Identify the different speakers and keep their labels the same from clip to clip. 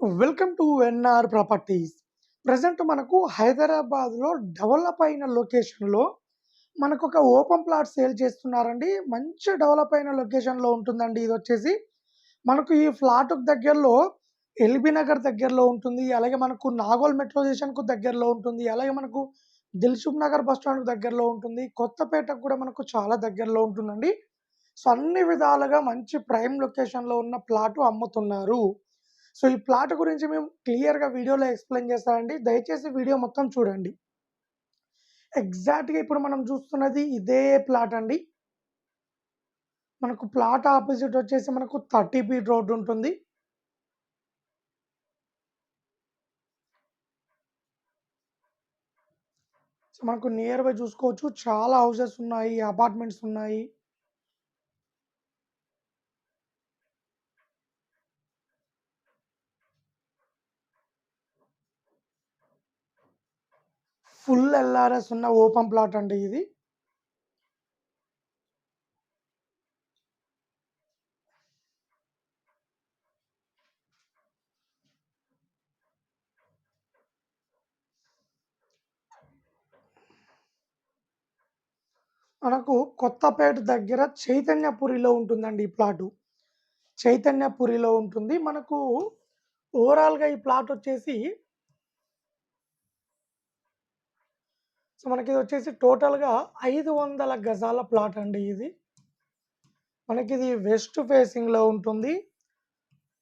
Speaker 1: Welcome to NR properties. Present మనకు హైదరాబాద్లో develop అయిన లొకేషన్లో మనకు ఒక ఓపెన్ ప్లాట్ సేల్ చేస్తున్నారండి. మంచి డెవలప్ అయిన లొకేషన్లో ఉంటుందండి ఇది వచ్చేసి. మనకు ఈ ఫ్లాట్ దగ్గరలో ఎల్బీ నగర్ దగ్గరలో ఉంటుంది. అలాగే మనకు నాగోల్ మెట్రో స్టేషన్కు దగ్గరలో ఉంటుంది. అలాగే మనకు దిల్సుఖ్ నగర్ బస్ స్టాండ్ దగ్గరలో ఉంటుంది. కొత్తపేటకు కూడా మనకు చాలా దగ్గరలో ఉంటుందండి. సో అన్ని విధాలుగా మంచి ప్రైమ్ లొకేషన్లో ఉన్న ప్లాట్ అమ్ముతున్నారు. సో ఈ ప్లాట్ గురించి మేము క్లియర్గా వీడియోలో ఎక్స్ప్లెయిన్ చేస్తామండి దయచేసి వీడియో మొత్తం చూడండి. ఎగ్జాక్ట్గా ఇప్పుడు మనం చూస్తున్నది ఇదే ప్లాట్ అండి. మనకు ప్లాట్ ఆపోజిట్ వచ్చేసి మనకు థర్టీ ఫీట్ రోడ్డు ఉంటుంది. సో మనకు నియర్ బై చూసుకోవచ్చు. చాలా హౌసెస్ ఉన్నాయి అపార్ట్మెంట్స్ ఉన్నాయి. Full L R open plot అండి ఇది. మనకు కొత్తపేట దగ్గర చైతన్యపురిలో ఉంటుందండి ఈ ప్లాటు. చైతన్యపురిలో ఉంటుంది. మనకు ఓవరాల్గా ఈ ప్లాట్ వచ్చేసి సో మనకి ఇది వచ్చేసి టోటల్గా ఐదు వందల గజాల ప్లాట్ అండి ఇది. మనకి ఇది వెస్ట్ ఫేసింగ్లో ఉంటుంది.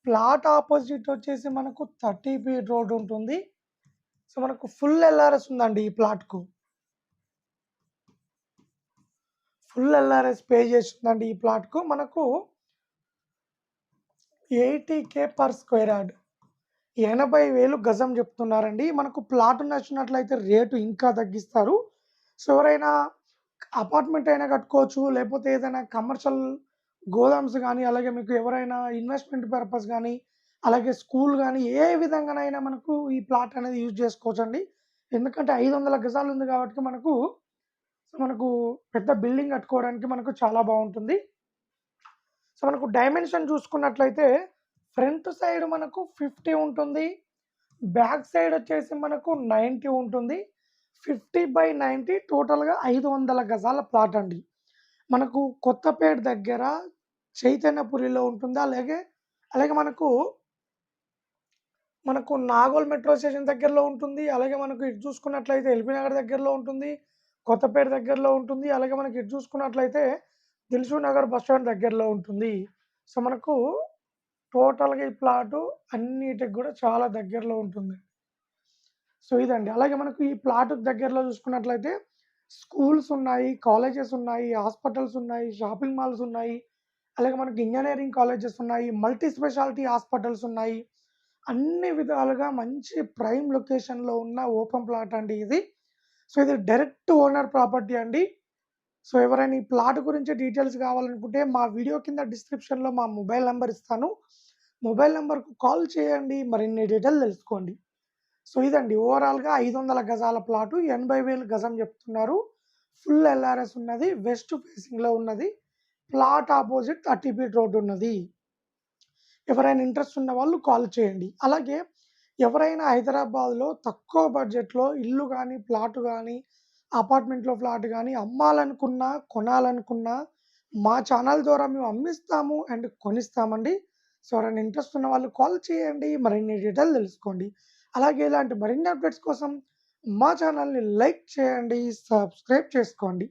Speaker 1: ప్లాట్ ఆపోజిట్ వచ్చేసి మనకు థర్టీ ఫీట్ రోడ్ ఉంటుంది. సో మనకు ఫుల్ ఎల్ఆర్ఎస్ ఉందండి ఈ ప్లాట్కు. ఫుల్ ఎల్ఆర్ఎస్ పే చేస్తుందండి ఈ ప్లాట్కు. మనకు eighty K per square yard. ఎనభై వేలు గజం చెప్తున్నారండి. మనకు ప్లాట్ నచ్చినట్లయితే రేటు ఇంకా తగ్గిస్తారు. సో ఎవరైనా అపార్ట్మెంట్ అయినా కట్టుకోవచ్చు లేకపోతే ఏదైనా కమర్షియల్ గోదామ్స్ కానీ అలాగే మీకు ఎవరైనా ఇన్వెస్ట్మెంట్ పర్పస్ కానీ అలాగే స్కూల్ కానీ ఏ విధంగానైనా మనకు ఈ ప్లాట్ అనేది యూజ్ చేసుకోవచ్చు అండి ఎందుకంటే ఐదు వందల గజాలు ఉంది కాబట్టి మనకు మనకు పెద్ద బిల్డింగ్ కట్టుకోవడానికి మనకు చాలా బాగుంటుంది. సో మనకు డైమెన్షన్ చూసుకున్నట్లయితే ఫ్రంట్ సైడ్ మనకు ఫిఫ్టీ ఉంటుంది. బ్యాక్ సైడ్ వచ్చేసి మనకు నైంటీ ఉంటుంది. ఫిఫ్టీ బై నైంటీ టోటల్గా ఐదు వందల గజాల ప్లాట్ అండి. మనకు కొత్తపేట దగ్గర చైతన్యపురిలో ఉంటుంది. అలాగే అలాగే మనకు మనకు నాగోల్ మెట్రో స్టేషన్ దగ్గరలో ఉంటుంది. అలాగే మనకు ఇటు చూసుకున్నట్లయితే ఎల్బీ నగర్ దగ్గరలో ఉంటుంది. కొత్తపేట దగ్గరలో ఉంటుంది. అలాగే మనకి ఇటు చూసుకున్నట్లయితే దిల్సు నగర్ బస్ స్టాండ్ దగ్గరలో ఉంటుంది. సో మనకు టోటల్గా ఈ ప్లాటు అన్నిటికి కూడా చాలా దగ్గరలో ఉంటుంది. సో ఇదండి. అలాగే మనకు ఈ ప్లాట్ దగ్గరలో చూసుకున్నట్లయితే స్కూల్స్ ఉన్నాయి కాలేజెస్ ఉన్నాయి హాస్పిటల్స్ ఉన్నాయి షాపింగ్ మాల్స్ ఉన్నాయి. అలాగే మనకు ఇంజనీరింగ్ కాలేజెస్ ఉన్నాయి మల్టీ స్పెషాలిటీ హాస్పిటల్స్ ఉన్నాయి. అన్ని విధాలుగా మంచి ప్రైమ్ లొకేషన్లో ఉన్న ఓపెన్ ప్లాట్ అండి ఇది. సో ఇది డైరెక్ట్ ఓనర్ ప్రాపర్టీ అండి. సో ఎవరైనా ఈ ప్లాట్ గురించి డీటెయిల్స్ కావాలనుకుంటే మా వీడియో కింద డిస్క్రిప్షన్లో మా మొబైల్ నెంబర్ ఇస్తాను. మొబైల్ నెంబర్కు కాల్ చేయండి మరిన్ని డీటెయిల్ తెలుసుకోండి. సో ఇదండి ఓవరాల్గా ఐదు వందల గజాల ప్లాటు ఎనభై వేలు గజం చెప్తున్నారు. ఫుల్ ఎల్ఆర్ఎస్ ఉన్నది వెస్ట్ ఫేసింగ్లో ఉన్నది. Plot opposite thirty feet road ఉన్నది. ఎవరైనా ఇంట్రెస్ట్ ఉన్న వాళ్ళు కాల్ చేయండి. అలాగే ఎవరైనా హైదరాబాద్లో తక్కువ బడ్జెట్లో ఇల్లు కానీ ప్లాట్ కానీ అపార్ట్మెంట్లో ఫ్లాట్ కానీ అమ్మాలనుకున్నా కొనాలనుకున్నా మా ఛానల్ ద్వారా మేము అమ్మిస్తాము అండ్ కొనిస్తామండి. సో ఎవరైనా ఇంట్రెస్ట్ ఉన్న వాళ్ళు కాల్ చేయండి. మరిన్ని డీటెయిల్ తెలుసుకోండి. అలాగే ఇలాంటి మరిన్ని అప్డేట్స్ కోసం మా ఛానల్ని లైక్ చేయండి సబ్స్క్రైబ్ చేసుకోండి.